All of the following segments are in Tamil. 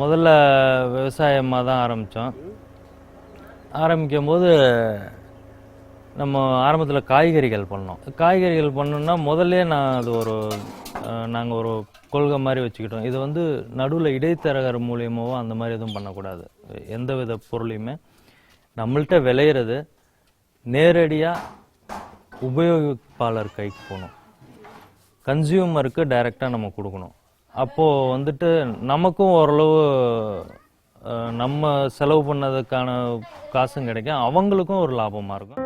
முதல்ல விவசாயமாக தான் ஆரம்பித்தோம் ஆரம்பிக்கும் போது நம்ம ஆரம்பத்தில் காய்கறிகள் பண்ணோம். காய்கறிகள் பண்ணோம்னா முதல்ல நான் அது ஒரு நாங்கள் ஒரு கொள்கை மாதிரி வச்சுக்கிட்டோம். இது வந்து நடுவில் இடைத்தரகர் மூலியமாகவோ அந்த மாதிரி எதுவும் பண்ணக்கூடாது. எந்த வித பொருளையுமே நம்மள்கிட்ட விளையிறது நேரடியாக உபயோகிப்பாளர் கைக்கு போகணும். கன்சியூமருக்கு டைரெக்டாக நம்ம கொடுக்கணும். அப்போது வந்துட்டு நமக்கும் ஓரளவு நம்ம செலவு பண்ணதுக்கான காசும் கிடைக்கும். அவங்களுக்கும் ஒரு லாபமாக இருக்கும்.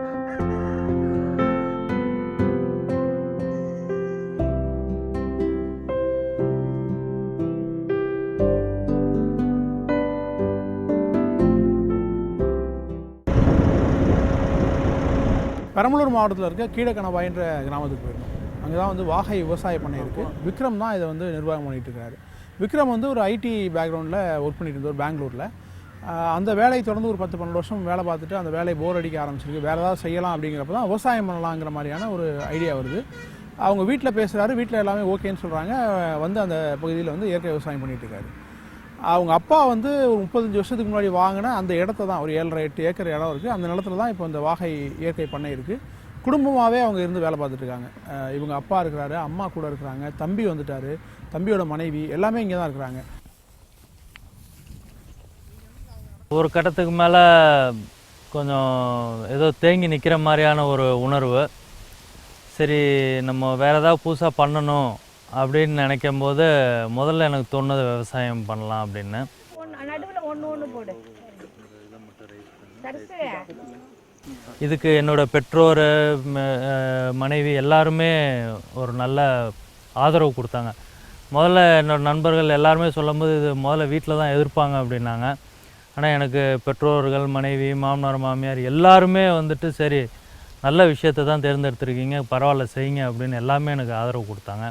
பெரம்பலூர் மாவட்டத்தில் இருக்க கீழக்கணவாயின்ற கிராமத்துக்கு போயிருந்தோம். அங்கே தான் வந்து வாகை விவசாய பண்ணை இருக்குது விக்ரம் தான் இதை வந்து நிர்வாகம் பண்ணிட்டு இருக்காரு விக்ரம் வந்து ஒரு ஐடி பேக்ரவுண்டில் ஒர்க் பண்ணிட்டு இருந்தார் பெங்களூரில். அந்த வேலையை தொடர்ந்து ஒரு பத்து பன்னெண்டு வருஷம் வேலை பார்த்துட்டு அந்த வேலையை போர் அடிக்க ஆரம்பிச்சிருக்கு. வேறு ஏதாவது செய்யலாம் அப்படிங்கிறப்ப தான் விவசாயம் பண்ணலாங்கிற மாதிரியான ஒரு ஐடியா வருது. அவங்க வீட்டில் பேசுகிறாரு வீட்டில் எல்லாமே ஓகேன்னு சொல்கிறாங்க வந்து அந்த பகுதியில் வந்து இயற்கை விவசாயம் பண்ணிட்டு இருக்காரு அவங்க அப்பா வந்து ஒரு முப்பத்தஞ்சு வருஷத்துக்கு முன்னாடி வாங்கின அந்த இடத்த தான் ஒரு ஏழரை எட்டு ஏக்கர் இடம் இருக்குது அந்த நிலத்துல தான் இப்போ இந்த வாகை இயற்கை பண்ணை இருக்குது குடும்பமாகவே அவங்க இருந்து வேலை பார்த்துட்டு இருக்காங்க அஹ் இவங்க அப்பா இருக்கிறாரு அம்மா கூட இருக்கிறாங்க தம்பி வந்துட்டாரு தம்பியோட மனைவி எல்லாமே இங்கே தான் இருக்கிறாங்க. ஒரு கட்டத்துக்கு மேலே கொஞ்சம் ஏதோ தேங்கி நிற்கிற மாதிரியான ஒரு உணர்வு. சரி நம்ம வேறு ஏதாவது புதுசாக பண்ணணும் அப்படின்னு நினைக்கும் போது முதல்ல எனக்கு தோணுது விவசாயம் பண்ணலாம் அப்படின்னு. ஒன்று நடுவில் ஒன்று ஒன்று போடு. இதுக்கு என்னோடய பெற்றோர் மனைவி எல்லாருமே ஒரு நல்ல ஆதரவு கொடுத்தாங்க. முதல்ல என்னோடய நண்பர்கள் எல்லாருமே சொல்லும்போது இது முதல்ல வீட்டில் தான் எதிர்ப்பாங்க அப்படின்னாங்க. ஆனால் எனக்கு பெற்றோர்கள் மனைவி மாமனார் மாமியார் எல்லாருமே வந்துட்டு சரி நல்ல விஷயத்தை தான் தேர்ந்தெடுத்திருக்கீங்க பரவாயில்ல செய்யுங்க அப்படின்னு எல்லாமே எனக்கு ஆதரவு கொடுத்தாங்க.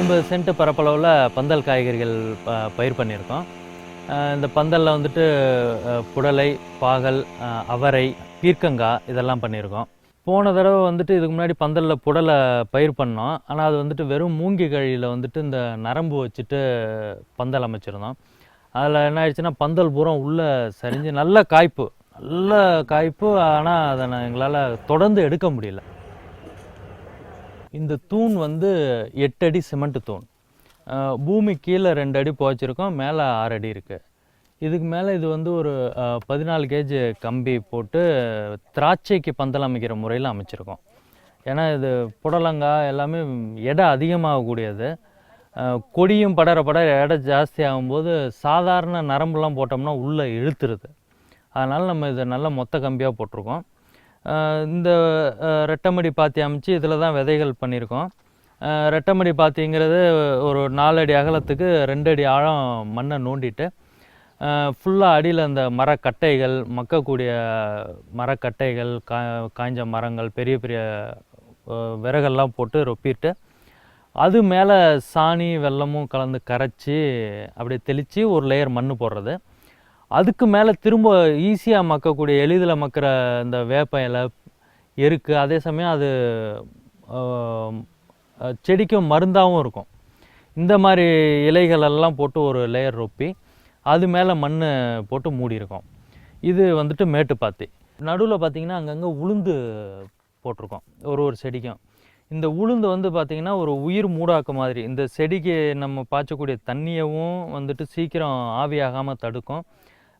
ஐம்பது சென்ட் பரப்பளவில் பந்தல் காய்கறிகள் ப- பயிர் பண்ணியிருக்கோம். இந்த பந்தலில் வந்துட்டு புடலை பாகல் அவரை பீர்க்கங்காய் இதெல்லாம் பண்ணியிருக்கோம். போன தடவை வந்துட்டு இதுக்கு முன்னாடி பந்தலில் புடலை பயிர் பண்ணோம். ஆனால் அது வந்துட்டு வெறும் மூங்கி கழியில் வந்துட்டு இந்த நரம்பு வச்சுட்டு பந்தல் அமைச்சிருந்தோம். அதில் என்ன ஆயிடுச்சுன்னா பந்தல் பூரா உள்ளே சரிஞ்சு நல்ல காய்ப்பு நல்ல காய்ப்பு. ஆனால் அதை நான் எங்களால் தொடர்ந்து எடுக்க முடியல. இந்த தூண் வந்து எட்டு அடி சிமெண்ட் தூண். பூமி கீழே ரெண்டு அடி புதைச்சிருக்கோம் மேலே ஆறு அடி இருக்குது இதுக்கு மேலே இது வந்து ஒரு பதினாலு கேஜ் கம்பி போட்டு திராட்சைக்கு பந்தல் அமைக்கிற முறையில் அமைச்சிருக்கோம். ஏன்னா இது புடலங்காய் எல்லாமே எடை அதிகமாகக்கூடியது. கொடியும் படர படர எடை ஜாஸ்தி ஆகும்போது சாதாரண நரம்புலாம் போட்டோம்னா உள்ளே இழுத்துருது. அதனால் நம்ம இதை நல்ல மொத்த கம்பியாக போட்டிருக்கோம். இந்த ரெட்டமடி பாத்தி அமைச்சு இதில் தான் விதைகள் பண்ணியிருக்கோம். ரெட்டமடி பாத்திங்கிறது ஒரு நாலடி அகலத்துக்கு ரெண்டு அடி ஆழம் மண்ணை நோண்டிட்டு ஃபுல்லாக அடியில் அந்த மரக்கட்டைகள் மக்கக்கூடிய மரக்கட்டைகள் கா காய்ஞ்ச மரங்கள் பெரிய பெரிய விறகெல்லாம் போட்டு ரொப்பிட்டு அது மேலே சாணி வெல்லமும் கலந்து கரைச்சி அப்படியே தெளித்து ஒரு லேயர் மண் போடுறது. அதுக்கு மேலே திரும்ப ஈஸியாக மக்கக்கூடிய எளிதில் மக்கிற இந்த வேப்ப இலை எருக்கு அதே சமயம் அது செடிக்கும் மருந்தாகவும் இருக்கும். இந்த மாதிரி இலைகளெல்லாம் போட்டு ஒரு லேயர் ரொப்பி அது மேலே மண் போட்டு மூடியிருக்கோம். இது வந்துட்டு மேட்டுப்பாத்தி. நடுவில் பார்த்தீங்கன்னா அங்கங்கே உளுந்து போட்டிருக்கோம் ஒரு ஒரு செடிக்கும். இந்த உளுந்து வந்து பார்த்திங்கன்னா ஒரு உயிர் மூடாக்கு மாதிரி இந்த செடிக்கு நம்ம பாய்ச்சக்கூடிய தண்ணியவும் வந்துட்டு சீக்கிரம் ஆவியாகாமல் தடுக்கும்.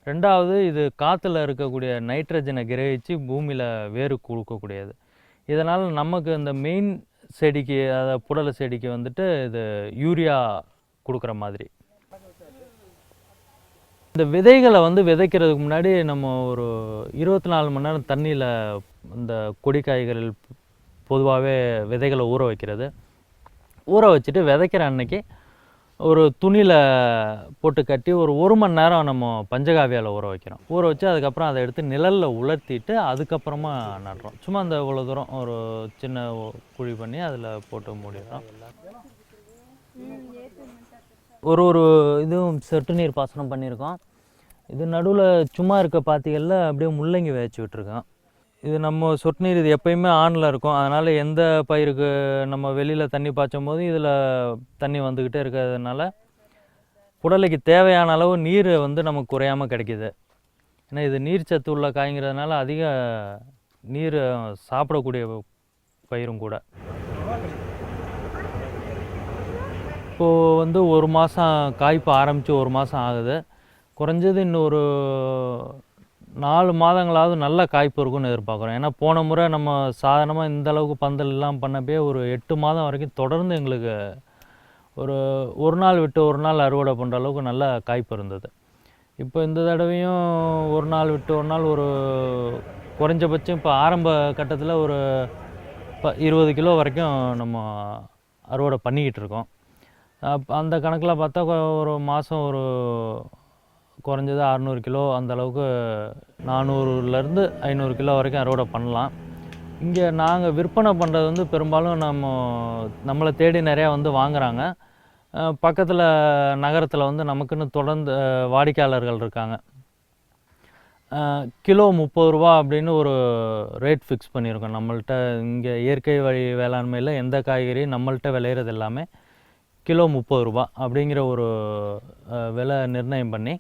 ரெண்டாவது இது காற்றுல இருக்கக்கூடிய நைட்ரஜனை கிரகிச்சு பூமியில் வேறு கொடுக்கக்கூடியது. இதனால் நமக்கு இந்த மெயின் செடிக்கு அதாவது புடலை செடிக்கு வந்துட்டு இது யூரியா கொடுக்குற மாதிரி. இந்த விதைகளை வந்து விதைக்கிறதுக்கு முன்னாடி நம்ம ஒரு இருபத்தி நாலு மணி நேரம் தண்ணியில் இந்த கொடி பொதுவாகவே விதைகளை ஊற வைக்கிறது. ஊற வச்சுட்டு விதைக்கிற அன்னைக்கு ஒரு துணியில் போட்டு கட்டி ஒரு ஒரு மணி நேரம் நம்ம பஞ்சகாவியால் ஊற வைக்கிறோம். ஊற வச்சு அதுக்கப்புறம் அதை எடுத்து நிழலில் உலர்த்திட்டு அதுக்கப்புறமா நடுறோம். சும்மா அந்த இவ்வளோ தூரம் ஒரு சின்ன குழி பண்ணி அதில் போட்டு மூடிடுறோம். ஒரு ஒரு இதுவும் சொட்டு நீர் பாசனம் பண்ணியிருக்கோம். இது நடுவில் சும்மா இருக்க பாத்திகளில் அப்படியே முள்ளங்கி விதைச்சி விட்டுருக்கோம். இது நம்ம சொட்டு நீர் இது எப்பயுமே ஆனில் இருக்கும். அதனால் எந்த பயிருக்கு நம்ம வெளியில் தண்ணி பாய்ச்சும் போது இதில் தண்ணி வந்துக்கிட்டே இருக்கிறதுனால புடலைக்கு தேவையான அளவு நீர் வந்து நமக்கு குறையாமல் கிடைக்கிது. ஏன்னா இது நீர் சத்து உள்ள காய்ங்கிறதுனால அதிக நீர் சாப்பிடக்கூடிய பயிரும் கூட. இப்போது வந்து ஒரு மாதம் காய்ப்பு ஆரம்பித்து ஒரு மாதம் ஆகுது. குறைஞ்சது இன்னொரு நாலு மாதங்களாவது நல்ல காய்ப்பு இருக்கும்னு எதிர்பார்க்குறோம். ஏன்னா போன முறை நம்ம சாதாரணமாக இந்த அளவுக்கு பந்தல் எல்லாம் பண்ணப்பே ஒரு எட்டு மாதம் வரைக்கும் தொடர்ந்து எங்களுக்கு ஒரு ஒரு நாள் விட்டு ஒரு நாள் அறுவடை பண்ணுற அளவுக்கு நல்ல காய்ப்பு இருந்தது. இப்போ இந்த தடவையும் ஒரு நாள் விட்டு ஒரு நாள் ஒரு குறைஞ்சபட்சம் இப்போ ஆரம்ப கட்டத்தில் ஒரு ப இருபது கிலோ வரைக்கும் நம்ம அறுவடை பண்ணிக்கிட்டு இருக்கோம். அப் அந்த கணக்கில் பார்த்தா ஒரு மாதம் ஒரு குறைஞ்சது அறநூறு கிலோ அந்த அளவுக்கு நானூறுலேருந்து ஐநூறு கிலோ வரைக்கும் அறுவடை பண்ணலாம். இங்கே நாங்கள் விற்பனை பண்ணுறது வந்து பெரும்பாலும் நம்ம நம்மளை தேடி நிறையா வந்து வாங்குறாங்க. பக்கத்தில் நகரத்தில் வந்து நமக்குன்னு தொடர்ந்து வாடிக்கையாளர்கள் இருக்காங்க. கிலோ முப்பது ரூபா அப்படின்னு ஒரு ரேட் ஃபிக்ஸ் பண்ணியிருக்கோம். நம்மள்ட்ட இங்கே இயற்கை வழி வேளாண்மையில் எந்த காய்கறி நம்மள்ட்ட விளையிறது எல்லாமே கிலோ முப்பது ரூபா அப்படிங்கிற ஒரு விலை நிர்ணயம் பண்ணி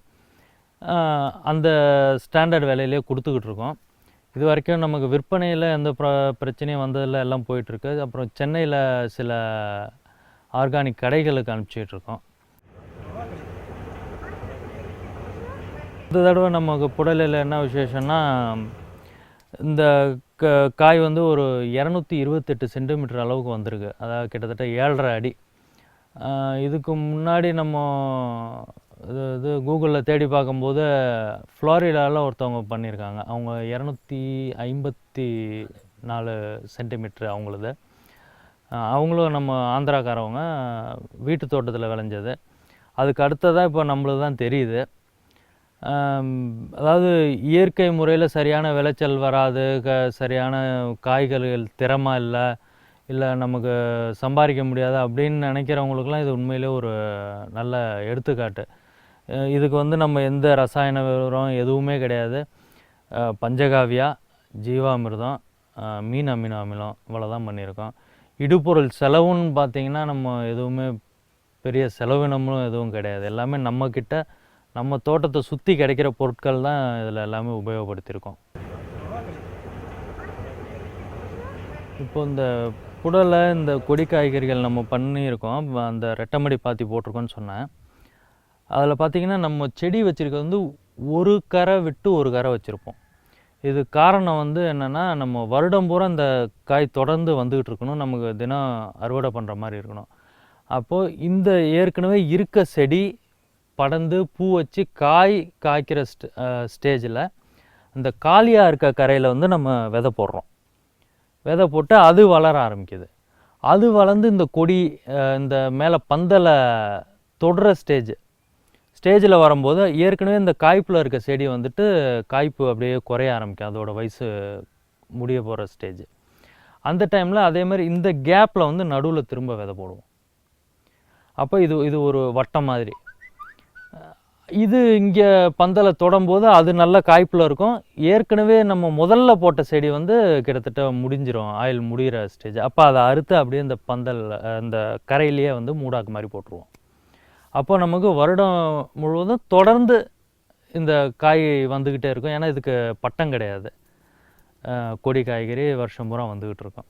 அந்த ஸ்டாண்டர்ட் விலையிலே கொடுத்துக்கிட்டு இருக்கோம். இது வரைக்கும் நமக்கு விற்பனையில் எந்த ப்ர பிரச்சனையும் வந்ததில் எல்லாம் போயிட்டுருக்கு. அப்புறம் சென்னையில் சில ஆர்கானிக் கடைகளுக்கு அனுப்பிச்சிட்ருக்கோம் இந்த தடவை நமக்கு புடலையில் என்ன விசேஷம்னா இந்த க காய் வந்து ஒரு இரநூத்தி இருபத்தெட்டு சென்டிமீட்டர் அளவுக்கு வந்திருக்கு. அதாவது கிட்டத்தட்ட ஏழரை அடி. இதுக்கு முன்னாடி நம்ம இது இது கூகுளில் தேடி பார்க்கும்போது ஃப்ளாரிடாவில் ஒருத்தவங்க பண்ணியிருக்காங்க. அவங்க இரநூத்தி ஐம்பத்தி நாலு சென்டிமீட்ரு அவங்களுது. அவங்களும் நம்ம ஆந்திராக்காரவங்க வீட்டு தோட்டத்தில் விளைஞ்சது. அதுக்கு அடுத்ததாக இப்போ நம்மளுக்கு தான் தெரியுது. அதாவது இயற்கை முறையில் சரியான விளைச்சல் வராது க சரியான காய்கறிகள் திறமா இல்லை இல்லை நமக்கு சம்பாதிக்க முடியாது அப்படின்னு நினைக்கிறவங்களுக்குலாம் இது உண்மையிலே ஒரு நல்ல எடுத்துக்காட்டு. இதுக்கு வந்து நம்ம எந்த ரசாயன உரம் எதுவுமே கிடையாது. பஞ்சகாவியா ஜீவாமிர்தம் மீன் அமினோ அமிலம் இவ்வளோதான் பண்ணியிருக்கோம். இடுபொருள் செலவுன்னு பார்த்தீங்கன்னா நம்ம எதுவுமே பெரிய செலவினமும் எதுவும் கிடையாது. எல்லாமே நம்மக்கிட்ட நம்ம தோட்டத்தை சுற்றி கிடைக்கிற பொருட்கள் தான் இதில் எல்லாமே உபயோகப்படுத்தியிருக்கோம். இப்போ இந்த புடலை இந்த கொடி காய்கறிகள் நம்ம பண்ணியிருக்கோம். அந்த ரெட்டமடி பாத்தி போட்டிருக்கோன்னு சொன்னேன். அதில் பார்த்தீங்கன்னா நம்ம செடி வச்சுருக்கிறது வந்து ஒரு கரை விட்டு ஒரு கரை வச்சுருப்போம். இது காரணம் வந்து என்னென்னா நம்ம வருடம் பூரா இந்த காய் தொடர்ந்து வந்துக்கிட்டு இருக்கணும். நமக்கு தினம் அறுவடை பண்ணுற மாதிரி இருக்கணும். அப்போது இந்த ஏற்கனவே இருக்க செடி படந்து பூ வச்சு காய் காய்க்கிற ஸ்டே ஸ்டேஜில் இந்த காலியாக இருக்க கரையில் வந்து நம்ம விதை போடுறோம். விதை போட்டு அது வளர ஆரம்பிக்குது. அது வளர்ந்து இந்த கொடி இந்த மேலே பந்தலை தொடுற ஸ்டேஜ் ஸ்டேஜில் வரும்போது ஏற்கனவே இந்த காய்ப்பில் இருக்க செடி வந்துட்டு காய்ப்பு அப்படியே குறைய ஆரம்பிக்கும். அதோட வயசு முடிய போகிற ஸ்டேஜ். அந்த டைமில் அதே மாதிரி இந்த கேப்பில் வந்து நடுவில் திரும்ப விதை போடுவோம். அப்போ இது இது ஒரு வட்டம் மாதிரி. இது இங்கே பந்தலை தொடும்போது அது நல்ல காய்ப்பில் இருக்கும். ஏற்கனவே நம்ம முதல்ல போட்ட செடி வந்து கிட்டத்தட்ட முடிஞ்சிரும். ஆயில் முடிகிற ஸ்டேஜ். அப்போ அதை அறுத்து அப்படியே இந்த பந்தல் இந்த கரையிலேயே வந்து மூடாக்கு மாதிரி போட்டுருவோம். அப்போ நமக்கு வருடம் முழுவதும் தொடர்ந்து இந்த காய் வந்துக்கிட்டே இருக்கும். ஏன்னா இதுக்கு பட்டம் கிடையாது. கொடி காய்கறி வருஷம் பூரா வந்துக்கிட்டு இருக்கும்.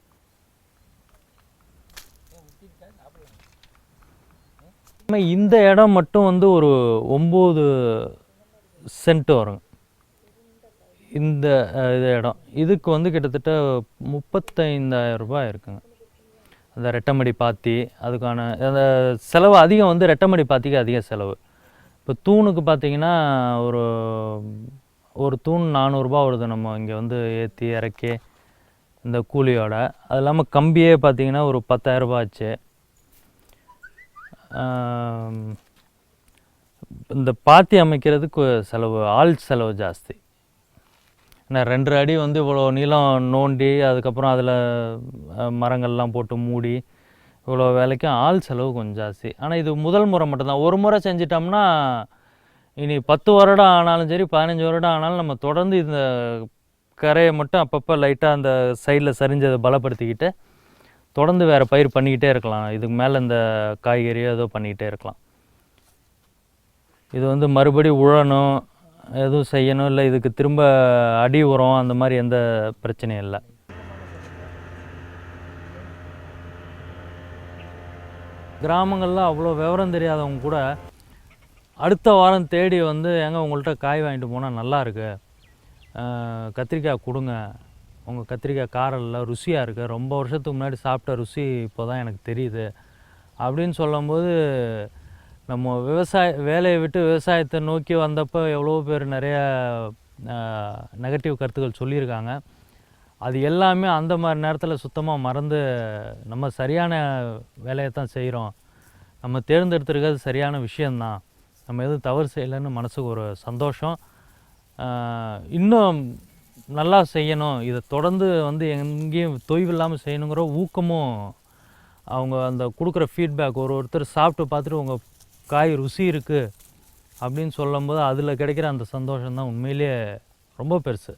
இந்த இடம் மட்டும் வந்து ஒரு ஒம்பது சென்ட் வருங்க இந்த இது இடம். இதுக்கு வந்து கிட்டத்தட்ட முப்பத்தைந்தாயிரம் ரூபாய் இருக்குங்க. அந்த ரெட்டமடி பாத்தி அதுக்கான அந்த செலவு அதிகம் வந்து ரெட்டமடி பாத்திக்கு அதிக செலவு. இப்போ தூணுக்கு பார்த்திங்கன்னா ஒரு ஒரு தூண் நானூறுரூபா வருது நம்ம இங்கே வந்து ஏற்றி இறக்கி இந்த கூலியோட. அது இல்லாமல் கம்பியே பார்த்தீங்கன்னா ஒரு பத்தாயிரரூபா ஆச்சு. இந்த பாத்தி அமைக்கிறதுக்கு செலவு ஆள் செலவு ஜாஸ்தி. ஏன்னா ரெண்டரை அடி வந்து இவ்வளோ நீளம் நோண்டி அதுக்கப்புறம் அதில் மரங்கள்லாம் போட்டு மூடி இவ்வளோ வேலைக்கும் ஆள் செலவு கொஞ்சம் ஜாஸ்தி. ஆனால் இது முதல் முறை மட்டும்தான். ஒரு முறை செஞ்சிட்டோம்னா இனி பத்து வருடம் ஆனாலும் சரி பதினஞ்சு வருடம் ஆனாலும் நம்ம தொடர்ந்து இந்த கரையை மட்டும் அப்பப்போ லைட்டாக அந்த சைடில் சரிஞ்சதை பலப்படுத்திக்கிட்டு தொடர்ந்து வேறு பயிர் பண்ணிக்கிட்டே இருக்கலாம். இதுக்கு மேலே இந்த காய்கறியோ ஏதோ பண்ணிக்கிட்டே இருக்கலாம். இது வந்து மறுபடி உழணும். எதுவும் செய்யணும் இல்லை இதுக்கு திரும்ப அடி உரம் அந்த மாதிரி எந்த பிரச்சனையும் இல்லை. கிராமங்களில் அவ்வளோ விவரம் தெரியாதவங்க கூட அடுத்த வாரம் தேடி வந்து எங்கே உங்கள்கிட்ட காய் வாங்கிட்டு போனால் நல்லா இருக்குது கத்திரிக்காய் கொடுங்க. உங்கள் கத்திரிக்காய் காரம் இல்லை ருசியாக இருக்குது ரொம்ப வருஷத்துக்கு முன்னாடி சாப்பிட்ட ருசி இப்போ தான் எனக்கு தெரியுது. அப்படின்னு சொல்லும்போது நம்ம விவசாய வேலையை விட்டு விவசாயத்தை நோக்கி வந்தப்போ எவ்வளோ பேர் நிறைய நெகட்டிவ் கருத்துக்கள் சொல்லியிருக்காங்க. அது எல்லாமே அந்த மாதிரி நேரத்தில் சுத்தமாக மறந்து நம்ம சரியான வேலையை தான் செய்கிறோம் நம்ம தேர்ந்தெடுத்துருக்கிறது சரியான விஷயந்தான் நம்ம எதுவும் தவறு செய்யலைன்னு மனசுக்கு ஒரு சந்தோஷம். இன்னும் நல்லா செய்யணும். இதை தொடர்ந்து வந்து எங்கேயும் தொய்வு இல்லாமல் செய்யணுங்கிற ஊக்கமும் அவங்க அந்த கொடுக்குற ஃபீட்பேக் ஒரு ஒருத்தர் சாப்பிட்டு பார்த்துட்டு உங்கள் காய் ருசி இருக்குது அப்படின்னு சொல்லும்போது அதில் கிடைக்கிற அந்த சந்தோஷம்தான் உண்மையிலேயே ரொம்ப பெருசு.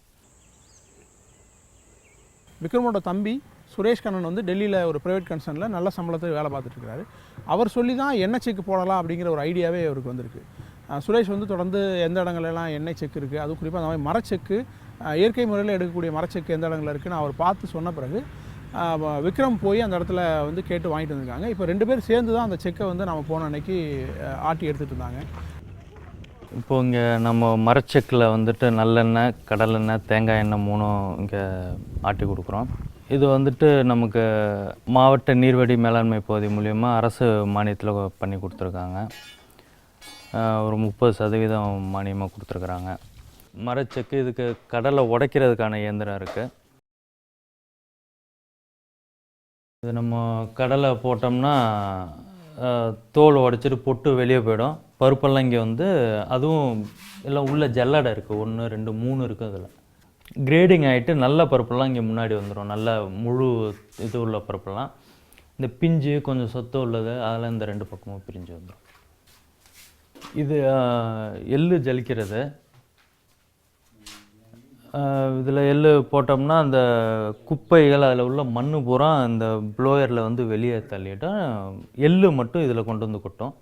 விக்ரமோட தம்பி சுரேஷ் கண்ணன் வந்து டெல்லியில் ஒரு ப்ரைவேட் கன்சர்னில் நல்ல சம்பளத்தை வேலை பார்த்துட்ருக்காரு அவர் சொல்லி தான் எண்ணெய் செக்கு போடலாம் அப்படிங்கிற ஒரு ஐடியாவே அவருக்கு வந்திருக்கு. சுரேஷ் வந்து தொடர்ந்து எந்த இடங்கள்லாம் எண்ணெய் செக்கு இருக்குது அதுவும் குறிப்பாக அந்த மாதிரி மரச்செக்கு இயற்கை முறையில் எடுக்கக்கூடிய மரச்செக்கு எந்த இடங்களில் இருக்குன்னு அவர் பார்த்து சொன்ன பிறகு விக்ரம் போய் அந்த இடத்துல வந்து கேட்டு வாங்கிட்டு வந்திருக்காங்க. இப்போ ரெண்டு பேரும் சேர்ந்து தான் அந்த செக்கை வந்து நம்ம போன அன்னைக்கு ஆட்டி எடுத்துகிட்டு இருந்தாங்க. இப்போ இங்கே நம்ம மரச்செக்கில் வந்துட்டு நல்லெண்ணெய் கடலெண்ணெய் தேங்காய் எண்ணெய் மூணும் இங்கே ஆட்டி கொடுக்குறோம். இது வந்துட்டு நமக்கு மாவட்ட நீர்வடி மேலாண்மை பகுதி மூலயமா அரசு மானியத்தில் பண்ணி கொடுத்துருக்காங்க. ஒரு முப்பது சதவீதம் மானியமாக கொடுத்துருக்குறாங்க. மரச்செக்கு இதுக்கு கடலை உடைக்கிறதுக்கான இயந்திரம் இருக்குது இது நம்ம கடலை போட்டோம்னா தோல் உடச்சிட்டு பொட்டு வெளியே போயிடும். பருப்பெல்லாம் இங்கே வந்து அதுவும் எல்லாம் உள்ள ஜல்லடை இருக்குது ஒன்று ரெண்டு மூணு இருக்குது அதில். கிரேடிங் ஆகிட்டு நல்ல பருப்பெல்லாம் இங்கே முன்னாடி வந்துடும் நல்ல முழு இது உள்ள பருப்பெல்லாம். இந்த பிஞ்சு கொஞ்சம் சொத்து உள்ளது அதெல்லாம் இந்த ரெண்டு பக்கமும் பிரிஞ்சு வந்துடும் இது எள்ளு ஜலிக்கிறது. இதில் எள்ளு போட்டோம்னா அந்த குப்பைகள் அதில் உள்ள மண் பூரா அந்த ப்ளோயரில் வந்து வெளியே தள்ளிட்டா எள்ளு மட்டும் இதில் கொண்டு வந்து கொட்டும்.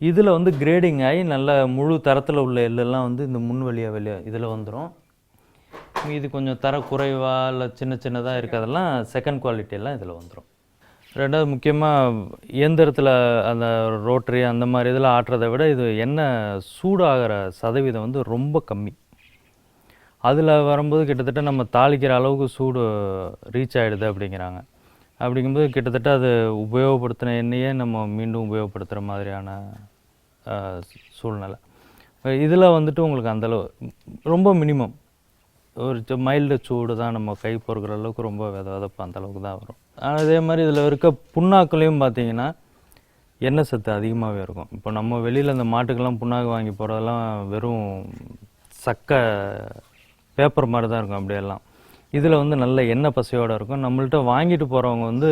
இதில் வந்து கிரேடிங் ஆகி நல்ல முழு தரத்தில் உள்ள எள்ளெல்லாம் வந்து இந்த முன் வழியாக வெளியே இதில் வந்துடும் இது கொஞ்சம் தர குறைவாக இல்லை சின்ன சின்னதாக இருக்கிறதெல்லாம் செகண்ட் குவாலிட்டியெல்லாம் இதில் வந்துடும் ரெண்டாவது முக்கியமாக இயந்திரத்தில் அந்த ரோட்டரி அந்த மாதிரி இதில் ஆட்டுறதை விட இது எண்ணெய் சூடாகிற சதவீதம் வந்து ரொம்ப கம்மி. அதில் வரும்போது கிட்டத்தட்ட நம்ம தாளிக்கிற அளவுக்கு சூடு ரீச் ஆகிடுது அப்படிங்கிறாங்க. அப்படிங்கும்போது கிட்டத்தட்ட அது உபயோகப்படுத்தின எண்ணெயே நம்ம மீண்டும் உபயோகப்படுத்துகிற மாதிரியான சூழ்நிலை. இதில் வந்துட்டு உங்களுக்கு அந்தளவு ரொம்ப மினிமம் ஒரு மைல்டு சூடு தான் நம்ம கை பொறுக்கிற அளவுக்கு ரொம்ப வித விதப்பு அந்தளவுக்கு தான் வரும். ஆனால் அதே மாதிரி இதில் இருக்க புண்ணாக்குலேயும் பார்த்தீங்கன்னா எண்ணெய் சத்து அதிகமாகவே இருக்கும். இப்போ நம்ம வெளியில் அந்த மாட்டுக்கெல்லாம் புண்ணாக்கு வாங்கி போகிறதெல்லாம் வெறும் சக்கை பேப்பர் மாதிரி தான் இருக்கும் அப்படியெல்லாம். இதில் வந்து நல்ல எண்ணெய் பசையோடு இருக்கும். நம்மள்ட்ட வாங்கிட்டு போகிறவங்க வந்து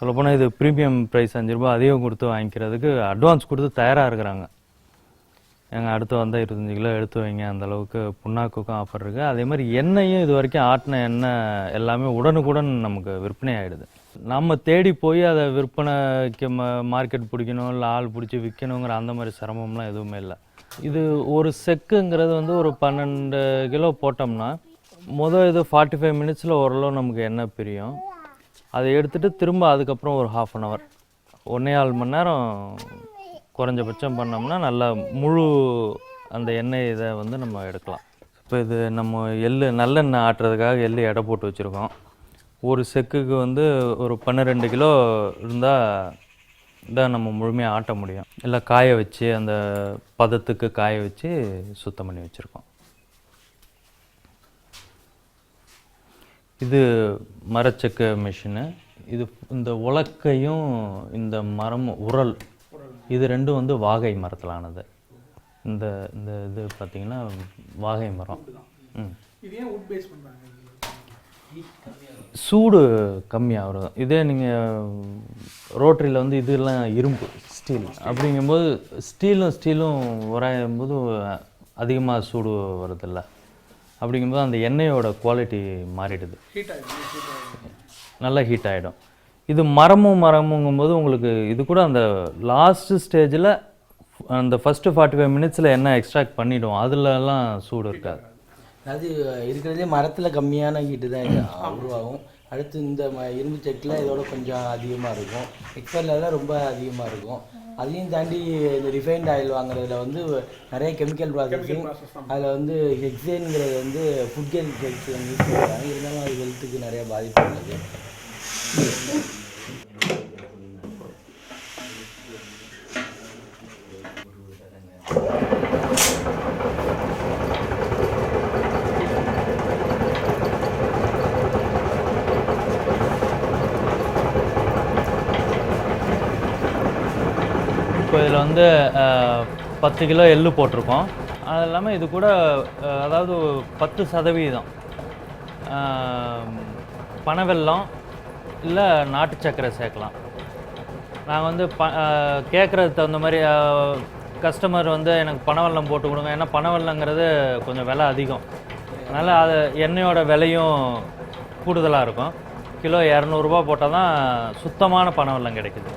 சொல்லப்போனால் இது ப்ரீமியம் ப்ரைஸ் அஞ்சு ரூபாய் அதிகம் கொடுத்து வாங்கிக்கிறதுக்கு அட்வான்ஸ் கொடுத்து தயாராக இருக்கிறாங்க. எங்கள் அடுத்து வந்தால் இருபத்தஞ்சு கிலோ எடுத்து வைங்க அந்த அளவுக்கு புண்ணாக்குக்கும் ஆஃபர் இருக்குது அதே மாதிரி எண்ணெயும் இது வரைக்கும் ஆட்டின எண்ணெய் எல்லாமே உடனுக்குடன் நமக்கு விற்பனை ஆகிடுது நம்ம தேடி போய் அதை விற்பனைக்கு மார்க்கெட் பிடிக்கணும் இல்லை ஆள் பிடிச்சி விற்கணுங்கிற அந்த மாதிரி சிரமம்லாம் எதுவுமே இல்லை. இது ஒரு செக்குங்கிறது வந்து ஒரு பன்னெண்டு கிலோ போட்டோம்னா மொதல் இது ஃபார்ட்டி ஃபைவ் மினிட்ஸில் ஓரளவு நமக்கு எண்ணெய் பிரியும். அதை எடுத்துகிட்டு திரும்ப அதுக்கப்புறம் ஒரு ஹாஃப் அன் ஹவர் ஒன்றே ஆள் மணி நேரம் குறைஞ்சபட்சம் பண்ணோம்னா நல்லா முழு அந்த எண்ணெய் இதை வந்து நம்ம எடுக்கலாம். இப்போ இது நம்ம எள்ளு நல்லெண்ணெய் ஆட்டுறதுக்காக எள்ளு எடை போட்டு வச்சுருக்கோம். ஒரு செக்குக்கு வந்து ஒரு பன்னிரெண்டு கிலோ இருந்தால் தான் நம்ம முழுமையாக ஆட்ட முடியும். இல்லை காய வச்சு அந்த பதத்துக்கு காய வச்சு சுத்தம் பண்ணி வச்சுருக்கோம். இது மரச்செக்கு மிஷினு இது இந்த உலக்கையும் இந்த மரம் உரல் இது ரெண்டும் வந்து வாகை மரத்திலானது. இந்த இந்த இது பார்த்திங்கன்னா வாகை மரம். ம். சூடு கம்மியாக வரும் இதே நீங்கள் ரோட்டரியில் வந்து இதெல்லாம் இரும்பு. ஸ்டீல். அப்படிங்கும்போது ஸ்டீலும் ஸ்டீலும் உராயும் போது அதிகமாக சூடு வருதில்ல. அப்படிங்கும்போது அந்த எண்ணெயோட குவாலிட்டி மாறிடுது. நல்லா ஹீட் ஆகிடும் இது மரமும் மரமுங்கும்போது உங்களுக்கு இது கூட அந்த லாஸ்ட் ஸ்டேஜில் அந்த ஃபஸ்ட்டு ஃபார்ட்டி ஃபைவ் மினிட்ஸில் என்ன எக்ஸ்ட்ராக்ட் பண்ணிடும் அதுலலாம் சூடு இருக்காது. அதாவது இருக்கிறதுலே மரத்தில் கம்மியான ஹீட்டு தான் இது. உருவாகும். அடுத்து இந்த ம- இரும்பு செக்கில் இதோட கொஞ்சம் அதிகமாக இருக்கும். எக்ஸ்பர்லாம் ரொம்ப அதிகமாக இருக்கும். அதையும் தாண்டி இந்த ரிஃபைன்ட் ஆயில் வாங்குறதுல வந்து நிறைய கெமிக்கல் ப்ராசஸிங் அதில் வந்து ஹெக்ஸேனுங்கிறது வந்து ஃபுட் கேர் ஹெல்த் யூஸ் பண்ணுறாங்க இருந்தாலும் அது ஹெல்த்துக்கு நிறைய பாதிப்பு உள்ளது. இப்போ இதில் வந்து பத்து கிலோ எள்ளு போட்டிருக்கோம். அது இல்லாமல் இது கூட அதாவது பத்து சதவீதம். அஹ், பனவெல்லம் இல்லை நாட்டு சர்க்கரை சேர்க்கலாம். நாங்கள் வந்து ப கேட்குறதுக்கு தகுந்த மாதிரி கஸ்டமர் வந்து எனக்கு பனவெல்லம் போட்டு கொடுங்க. ஏன்னா பனவெல்லங்கிறது கொஞ்சம் விலை அதிகம். அதனால் அது எண்ணெயோட விலையும் கூடுதலாக இருக்கும். கிலோ இரநூறுபா போட்டால் தான் சுத்தமான பனவெல்லம் கிடைக்குது.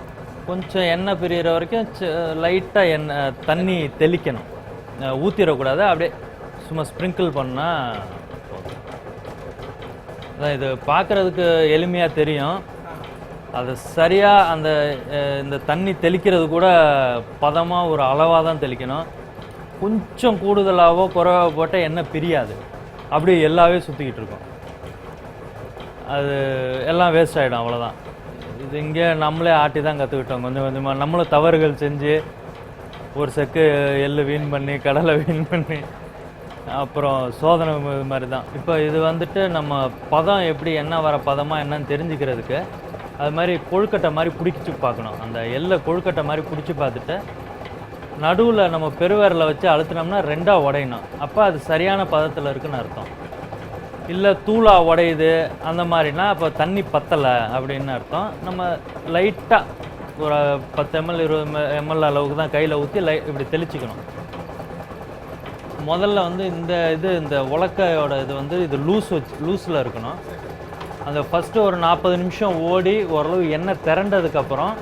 கொஞ்சம் எண்ணெய் பிரியிற வரைக்கும் லைட்டாக எண்ணெய் தண்ணி தெளிக்கணும். ஊற்றிடக்கூடாது அப்படியே சும்மா ஸ்ப்ரிங்கிள் பண்ணால் போதும். அதான் இது பார்க்குறதுக்கு எளிமையாக தெரியும். அது சரியாக அந்த இந்த தண்ணி தெளிக்கிறது கூட பதமாக ஒரு அளவாக தான் தெளிக்கணும். கொஞ்சம் கூடுதலாகவோ குறைவாக போட்டால் எண்ணெய் பிரியாது. அப்படியே எல்லாவே சுற்றிக்கிட்டு இருக்கும். அது எல்லாம் வேஸ்ட் ஆகிடும் அவ்வளோதான் இது இங்கே நம்மளே ஆட்டி தான் கற்றுக்கிட்டோம் கொஞ்சம் கொஞ்சமாக நம்மளும் தவறுகள் செஞ்சு ஒரு செக்கு எள் வீண் பண்ணி கடலை வீண் பண்ணி அப்புறம் சோதனை இது மாதிரி தான். இப்போ இது வந்துட்டு நம்ம பதம் எப்படி என்ன வர பதமாக என்னன்னு தெரிஞ்சுக்கிறதுக்கு அது மாதிரி கொழுக்கட்டை மாதிரி பிடிச்சி பார்க்கணும். அந்த எள்ளை கொழுக்கட்டை மாதிரி பிடிச்சி பார்த்துட்டு நடுவில் நம்ம பெருவரில் வச்சு அழுத்தினோம்னா ரெண்டாக உடையணும். அப்போ அது சரியான பதத்தில் இருக்குன்னு அர்த்தம். இல்லை தூளா உடையுது அந்த மாதிரினா அப்போ தண்ணி பத்தலை அப்படின்னு அர்த்தம். நம்ம லைட்டாக ஒரு பத்து எம்எல் இருபது எம்எல் அளவுக்கு தான் கையில் ஊற்றி லை இப்படி தெளிச்சுக்கணும். முதல்ல வந்து இந்த இது இந்த உலக்கையோட இது வந்து இது லூஸ் வச்சு லூஸில் இருக்கணும். அந்த ஃபஸ்ட்டு ஒரு நாற்பது நிமிஷம் ஓடி ஓரளவு எண்ணெய் திரண்டதுக்கப்புறம்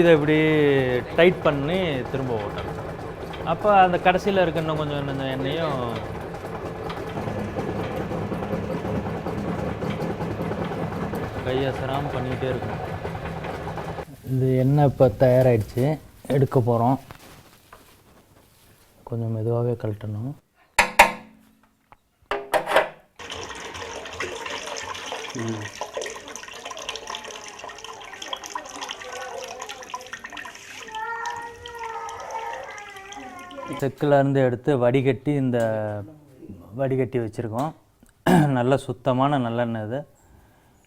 இதை இப்படி டைட் பண்ணி திரும்ப ஓட்டணும். அப்போ அந்த கடைசியில் இருக்க இன்னும் கொஞ்சம் இன்னும் எண்ணெயும் கையசராமல் பண்ணிக்கிட்டே இருக்கணும். இது எண்ணெய் இப்போ தயாராகிடுச்சு எடுக்க போகிறோம் கொஞ்சம் மெதுவாகவே கழட்டணும். செக்கில் இருந்து எடுத்து வடிகட்டி இந்த வடிகட்டி வச்சுருக்கோம். நல்ல சுத்தமான நல்லெண்ணெய் இது.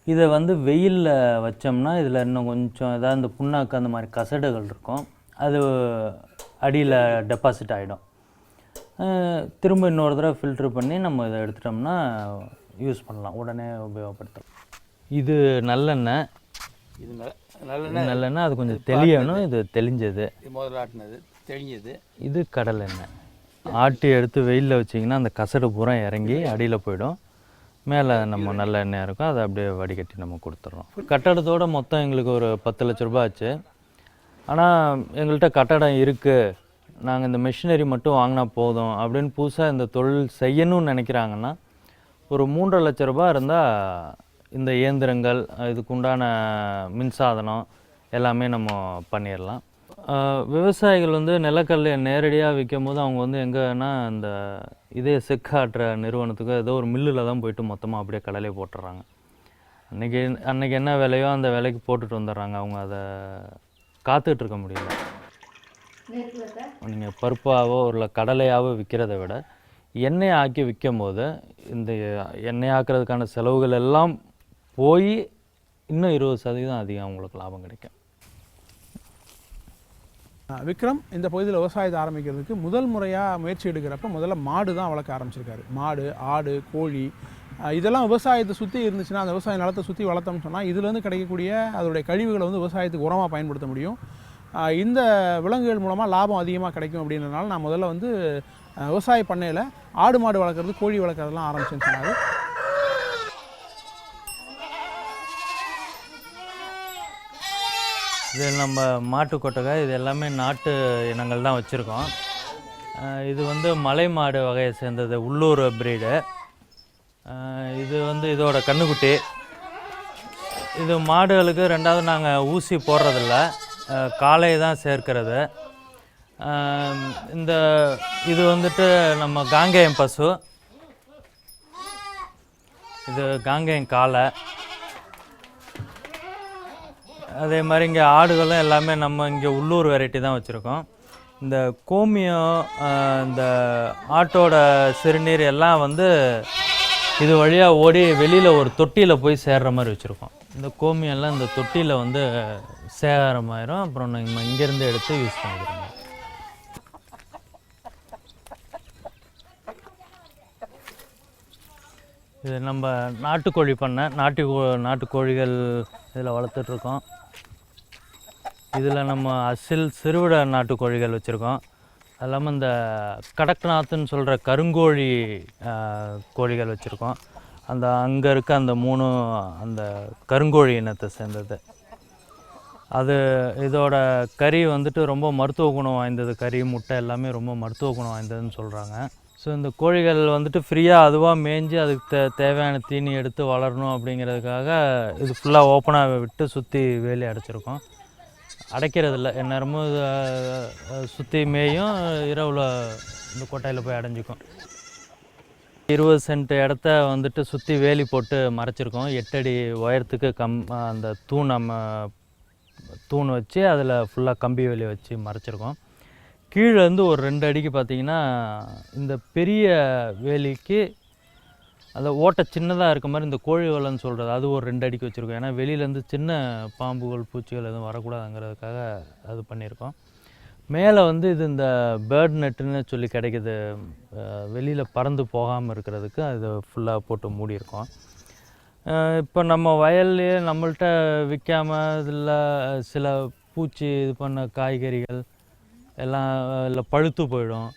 இதை வந்து வெயிலில் வச்சோம்னா இதில் இன்னும் கொஞ்சம் ஏதாவது இந்த புண்ணாக்கு அந்த மாதிரி கசடுகள் இருக்கும். அது அடியில் டெபாசிட் ஆகிடும் திரும்ப இன்னொரு தடவை ஃபில்ட்ரு பண்ணி நம்ம இதை எடுத்துட்டோம்னா யூஸ் பண்ணலாம். உடனே உபயோகப்படுத்தலாம். இது நல்லெண்ணெய். இது நல்ல இது நல்லெண்ணெய் அது கொஞ்சம் தெளியணும். இது. தெளிஞ்சது. முதல்ல ஆட்டினது தெளிஞ்சது. இது கடல் எண்ணெய் ஆட்டி எடுத்து வெயிலில் வச்சிங்கன்னா அந்த கசடு பூரா இறங்கி அடியில் போயிடும். மேலே நம்ம நல்ல எண்ணெய் இருக்கும் அதை அப்படியே வடிகட்டி நம்ம கொடுத்துட்றோம் கட்டடத்தோட மொத்தம் எங்களுக்கு ஒரு பத்து லட்ச ரூபா ஆச்சு. ஆனால் எங்கள்கிட்ட கட்டடம் இருக்குது நாங்கள் இந்த மிஷினரி மட்டும் வாங்கினா போதும் அப்படின்னு புதுசாக இந்த தொழில் செய்யணும்னு நினைக்கிறாங்கன்னா ஒரு மூன்றரை லட்ச ரூபாய் இருந்தால் இந்த இயந்திரங்கள் இதுக்குண்டான மின்சாதனம் எல்லாமே நம்ம பண்ணிடலாம். விவசாயிகள் வந்து நிலக்கல்லையை நேரடியாக விற்கும் போது அவங்க வந்து எங்கன்னா இந்த இதே செக்காட்டுற நிறுவனத்துக்கு ஏதோ ஒரு மில்லில் தான் போயிட்டு மொத்தமாக அப்படியே கடலையை போட்டுறாங்க. அன்றைக்கி அன்றைக்கி என்ன விலையோ அந்த விலைக்கு போட்டுட்டு வந்துடுறாங்க. அவங்க அதை காத்துட்டு இருக்க முடியல. நீங்கள் பருப்பாவோ இல்லை கடலையாவோ விற்கிறத விட எண்ணெய் ஆக்கி விற்கும் போது இந்த எண்ணெய் ஆக்குறதுக்கான செலவுகள் எல்லாம் போய் இன்னும் இருபது சதவீதம் அதிகம் அவங்களுக்கு லாபம் கிடைக்கும். விக்ரம் இந்த பகுதியில் விவசாயத்தை ஆரம்பிக்கிறதுக்கு முதல் முறையாக முயற்சி எடுக்கிறப்ப முதல்ல மாடு தான் வளர்க்க ஆரம்பிச்சிருக்காரு. மாடு ஆடு கோழி இதெல்லாம் விவசாயத்தை சுற்றி இருந்துச்சுன்னா அந்த விவசாய நிலத்தை சுற்றி வளர்த்தோம்னு சொன்னால் இதுலேருந்து கிடைக்கக்கூடிய அதோடைய கழிவுகளை வந்து விவசாயத்துக்கு உரமாக பயன்படுத்த முடியும். இந்த விலங்குகள் மூலமாக லாபம் அதிகமாக கிடைக்கும் அப்படின்றனால நான் முதல்ல வந்து விவசாய பண்ணையில் ஆடு மாடு வளர்க்குறது கோழி வளர்க்குறதுலாம் ஆரம்பிச்சேன்னு சொன்னார். இது நம்ம மாட்டு கொட்டகை இது எல்லாமே நாட்டு இனங்கள் தான் வச்சுருக்கோம். இது வந்து மலை மாடு வகையை சேர்ந்தது உள்ளூர் பிரீடு இது வந்து இதோட கண்ணுக்குட்டி. இது மாடுகளுக்கு ரெண்டாவது நாங்கள் ஊசி போடுறதில்ல. காலை தான் சேர்க்கிறது. இந்த இது வந்துட்டு நம்ம காங்கேயம் பசு. இது காங்கேயம் காளை அதே மாதிரி இங்கே ஆடுகளும் எல்லாமே நம்ம இங்கே உள்ளூர் வெரைட்டி தான் வச்சுருக்கோம். இந்த கோமியம் இந்த ஆட்டோட சிறுநீர் எல்லாம் வந்து இது வழியாக ஓடி வெளியில் ஒரு தொட்டியில் போய் சேர்ற மாதிரி வச்சுருக்கோம். இந்த கோமியம் எல்லாம் இந்த தொட்டியில் வந்து சேகரமாயிரும். அப்புறம் நம்ம இங்கேருந்து எடுத்து யூஸ் பண்ணிக்கிறோம். இது நம்ம நாட்டுக்கோழி பண்ணை. நாட்டு கோ- நாட்டுக்கோழிகள் இதில் வளர்த்துட்ருக்கோம் இதில் நம்ம அசில் சிறுவிட நாட்டுக்கோழிகள் வச்சுருக்கோம். அது இல்லாமல் இந்த கடக்நாத்துன்னு சொல்கிற கருங்கோழி கோழிகள் வச்சுருக்கோம். அந்த அங்கே இருக்க அந்த மூணு அந்த கருங்கோழி இனத்தை சேர்ந்தது. அது இதோட கறி வந்துட்டு ரொம்ப மருத்துவ குணம் வாய்ந்தது. கறி முட்டை எல்லாமே ரொம்ப மருத்துவ குணம் வாய்ந்ததுன்னு சொல்கிறாங்க. ஸோ இந்த கோழிகள் வந்துட்டு ஃப்ரீயாக அதுவாக மேய்ஞ்சி அதுக்கு தே தேவையான தீனி எடுத்து வளரணும் அப்படிங்கிறதுக்காக இது ஃபுல்லாக ஓப்பனாக விட்டு சுற்றி வேலி அடைச்சிருக்கோம். அடைக்கிறதில்ல. எந்நேரமும் சுற்றி மேயும் இரவில் இந்த கொட்டையில் போய் அடைஞ்சிக்கும். இருபது சென்ட் இடத்த வந்துட்டு சுற்றி வேலி போட்டு மறைச்சிருக்கோம். எட்டடி உயரத்துக்கு கம் அந்த தூண் நம்ம தூண் வச்சு அதில் ஃபுல்லாக கம்பி வேலி வச்சு மறைச்சிருக்கோம். கீழேருந்து ஒரு ரெண்டு அடிக்கு பார்த்தீங்கன்னா இந்த பெரிய வேலிக்கு அந்த ஓட்டை சின்னதாக இருக்க மாதிரி இந்த கோழி வலைன்னு சொல்கிறது அது ஒரு ரெண்டு அடிக்கு வச்சுருக்கோம். ஏன்னா வெளியிலேருந்து சின்ன பாம்புகள் பூச்சிகள் எதுவும் வரக்கூடாதுங்கிறதுக்காக அது பண்ணியிருக்கோம். மேலே வந்து இது இந்த பேர்ட் நெட்டுன்னு சொல்லி கிடைக்கிது. வெளியில் பறந்து போகாமல் இருக்கிறதுக்கு அது ஃபுல்லாக போட்டு மூடியிருக்கோம். இப்போ நம்ம வயல்லையே நம்மள்ட்ட விற்காமல் இதில் சில பூச்சி இது பண்ண காய்கறிகள் எல்லாம் இல்லை பழுத்து போயிடும்.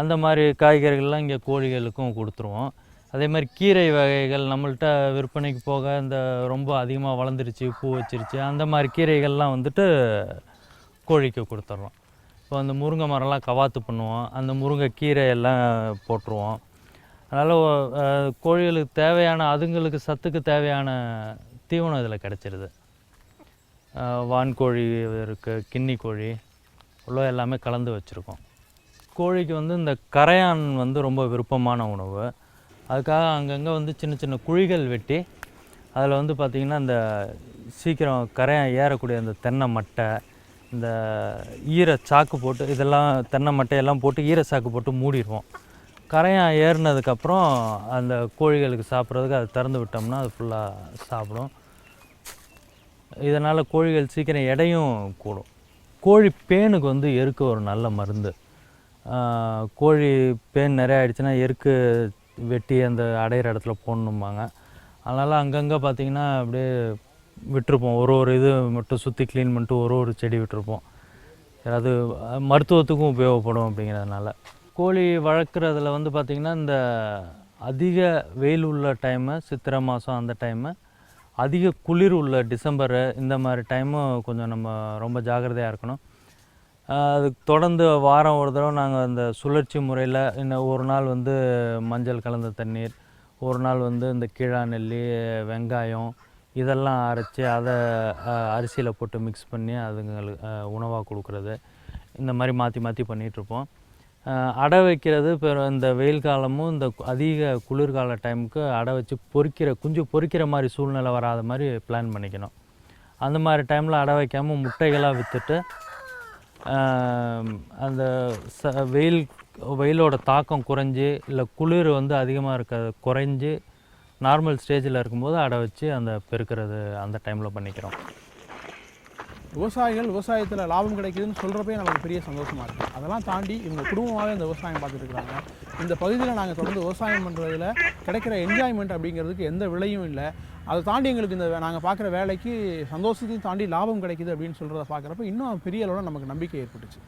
அந்த மாதிரி காய்கறிகள்லாம் இங்கே கோழிகளுக்கும் கொடுத்துருவோம். அதே மாதிரி கீரை வகைகள் நம்மள்ட்ட விற்பனைக்கு போக இந்த ரொம்ப அதிகமாக வளர்ந்துருச்சு பூ வச்சிருச்சு அந்த மாதிரி கீரைகள்லாம் வந்துட்டு கோழிக்கு கொடுத்துட்றோம் இப்போ அந்த முருங்கை மரம்லாம் கவாத்து பண்ணுவோம் அந்த முருங்கை கீரை எல்லாம் போட்டுருவோம். அதனால் கோழிகளுக்கு தேவையான அதுங்களுக்கு சத்துக்கு தேவையான தீவனம் இதில் கிடச்சிருது. வான்கோழி இருக்குது கிண்ணி கோழி உள்ள எல்லாமே கலந்து வச்சுருக்கோம். கோழிக்கு வந்து இந்த கரையான் வந்து ரொம்ப விருப்பமான உணவு. அதுக்காக அங்கங்கே வந்து சின்ன சின்ன குழிகள் வெட்டி அதில் வந்து பார்த்திங்கன்னா இந்த சீக்கிரம் கரையான் ஏறக்கூடிய அந்த தென்னை மட்டை இந்த ஈர சாக்கு போட்டு இதெல்லாம் தென்னை மட்டையெல்லாம் போட்டு ஈர சாக்கு போட்டு மூடிடுவோம். கரையான் ஏறினதுக்கப்புறம் அந்த கோழிகளுக்கு சாப்பிட்றதுக்கு அதை திறந்து விட்டோம்னா அது ஃபுல்லாக சாப்பிடும். இதனால் கோழிகள் சீக்கிரம் எடையும் கூடும். கோழி பேனுக்கு வந்து எருக்கு ஒரு நல்ல மருந்து. கோழி பேன் நிறையா ஆயிடுச்சுன்னா எருக்கு வெட்டி அந்த அடையிற இடத்துல போடணும்பாங்க. அதனால் அங்கங்கே பார்த்தீங்கன்னா அப்படியே விட்டுருப்போம். ஒரு ஒரு இது மட்டும் சுற்றி க்ளீன் பண்ணிட்டு ஒரு ஒரு செடி விட்டுருப்போம். அது மருத்துவத்துக்கும் உபயோகப்படும் அப்படிங்கிறதுனால. கோழி வளர்க்குறதுல வந்து பார்த்திங்கன்னா இந்த அதிக வெயில் உள்ள டைமு சித்திரை மாதம் அந்த டைமு அதிக குளிர் உள்ள டிசம்பரு இந்த மாதிரி டைமும் கொஞ்சம் நம்ம ரொம்ப ஜாக்கிரதையாக இருக்கணும். அதுக்கு தொடர்ந்து வாரம் ஒரு தடவை நாங்கள் அந்த சுழற்சி முறையில் இன்னும் ஒரு நாள் வந்து மஞ்சள் கலந்த தண்ணீர் ஒரு நாள் வந்து இந்த கீழா நெல்லி வெங்காயம் இதெல்லாம் அரைச்சி அதை அரிசியில் போட்டு மிக்ஸ் பண்ணி அதுங்களுக்கு உணவாக கொடுக்குறது. இந்த மாதிரி மாற்றி மாற்றி பண்ணிகிட்ருப்போம் அடை வைக்கிறது இப்போ இந்த வெயில் காலமும் இந்த அதிக குளிர்கால டைமுக்கு அடை வச்சு பொறிக்கிற குஞ்சு பொறிக்கிற மாதிரி சூழ்நிலை வராத மாதிரி பிளான் பண்ணிக்கணும். அந்த மாதிரி டைமில் அடை வைக்காமல் முட்டைகளாக விற்றுட்டு அந்த ச வெயில் வெயிலோட தாக்கம் குறைஞ்சி இல்லை குளிர் வந்து அதிகமாக இருக்க குறைஞ்சி நார்மல் ஸ்டேஜில் இருக்கும்போது அடை வச்சு அந்த பெருக்கிறது அந்த டைமில் பண்ணிக்கிறோம். விவசாயிகள் விவசாயத்தில் லாபம் கிடைக்குதுன்னு சொல்கிறப்பே நமக்கு பெரிய சந்தோஷமாக இருக்குது அதெல்லாம் தாண்டி இவங்க குடும்பமாகவே இந்த விவசாயம் பார்த்துட்டுருக்காங்க இந்த பகுதியில் நாங்கள் தொடர்ந்து விவசாயம் பண்ணுறதுல கிடைக்கிற என்ஜாய்மெண்ட் அப்படிங்கிறதுக்கு எந்த விலையும் இல்லை. அதை தாண்டி எங்களுக்கு இந்த நாங்கள் பார்க்குற வேலைக்கு சந்தோஷத்தையும் தாண்டி லாபம் கிடைக்குது அப்படின்னு சொல்கிறத பார்க்குறப்ப இன்னும் பெரிய அளவில் நமக்கு நம்பிக்கை ஏற்பட்டுச்சு.